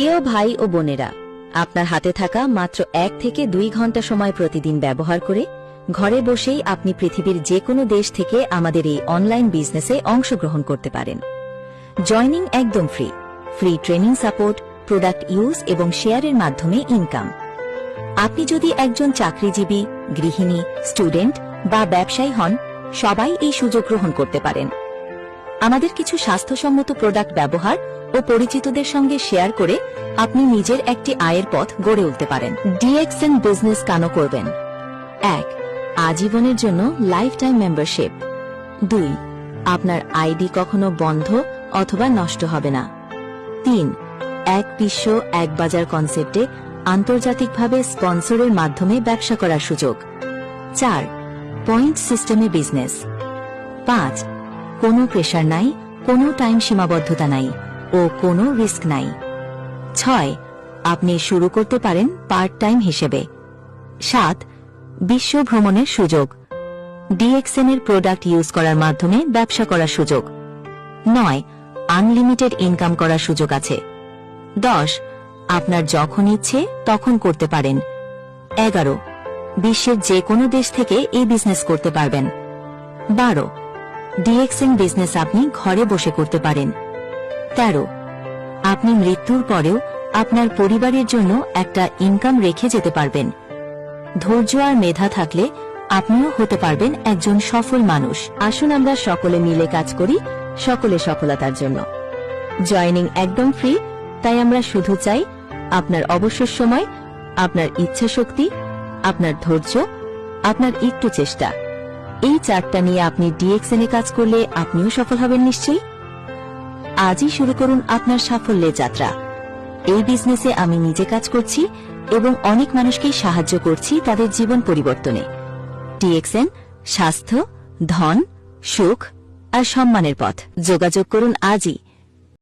প্রিয় ভাই ও বোনেরা, আপনার হাতে থাকা মাত্র এক থেকে দুই ঘণ্টা সময় প্রতিদিন ব্যবহার করে ঘরে বসেই আপনি পৃথিবীর যে কোনো দেশ থেকে আমাদের এই অনলাইন বিজনেসে অংশগ্রহণ করতে পারেন। জয়নিং একদম free free training support, product use এবং শেয়ারের মাধ্যমে ইনকাম। আপনি যদি একজন চাকরিজীবী, গৃহিণী, স্টুডেন্ট বা ব্যবসায়ী হন, সবাই এই সুযোগ গ্রহণ করতে পারেন। আমাদের কিছু স্বাস্থ্যসম্মত প্রোডাক্ট ব্যবহার ও পরিচিতদের সঙ্গে শেয়ার করে আপনি নিজের একটি আয়ের পথ গড়ে উঠতে পারেন। ডিএক্সএন বিজনেস কেন করবেন? এক, আজীবনের জন্য লাইফ টাইম মেম্বারশিপ। দুই, আপনার আইডি কখনো বন্ধ অথবা নষ্ট হবে না। তিন, এক বিশ্ব, এক বাজার কনসেপ্টে আন্তর্জাতিকভাবে স্পন্সরের মাধ্যমে ব্যবসা করার সুযোগ। চার, পয়েন্ট সিস্টেমে বিজনেস। পাঁচ, কোনো প্রেশার নাই, কোনো টাইম সীমাবদ্ধতা নাই। ও কোনো রিস্ক নাই। ছয়, আপনি শুরু করতে পারেন পার্ট টাইম হিসেবে। সাত, বিশ্ব ভ্রমণের সুযোগ। ডিএক্সএন এর প্রোডাক্ট ইউজ করার মাধ্যমে ব্যবসা করার সুযোগ। নয় আনলিমিটেড ইনকাম করার সুযোগ আছে। দশ, আপনার যখন ইচ্ছে তখন করতে পারেন। এগারো, বিশ্বের যে কোনো দেশ থেকে এই বিজনেস করতে পারবেন। বারো ডিএক্সএন বিজনেস আপনি ঘরে বসে করতে পারেন। তেরো। আপনি মৃত্যুর পরেও আপনার পরিবারের জন্য একটা ইনকাম রেখে যেতে পারবেন। ধৈর্য আর মেধা থাকলে আপনিও হতে পারবেন একজন সফল মানুষ। আসুন আমরা সকলে মিলে কাজ করি সকলে সফলতার জন্য। জয়নিং একদম ফ্রি তাই আমরা শুধু চাই আপনার অবসর সময়, আপনার ইচ্ছা শক্তি, আপনার ধৈর্য, আপনার একটু চেষ্টা। এই চারটা নিয়ে আপনি ডিএক্সএন কাজ করলে আপনিও সফল হবেন নিশ্চয়ই। আজই শুরু করুন আপনার সাফল্যের যাত্রা। এই বিজনেসে আমি নিজে কাজ করছি এবং অনেক মানুষকে সাহায্য করছি তাদের জীবন পরিবর্তনে। টিএক্সএন স্বাস্থ্য, ধন, সুখ আর সম্মানের পথ। যোগাযোগ করুন আজই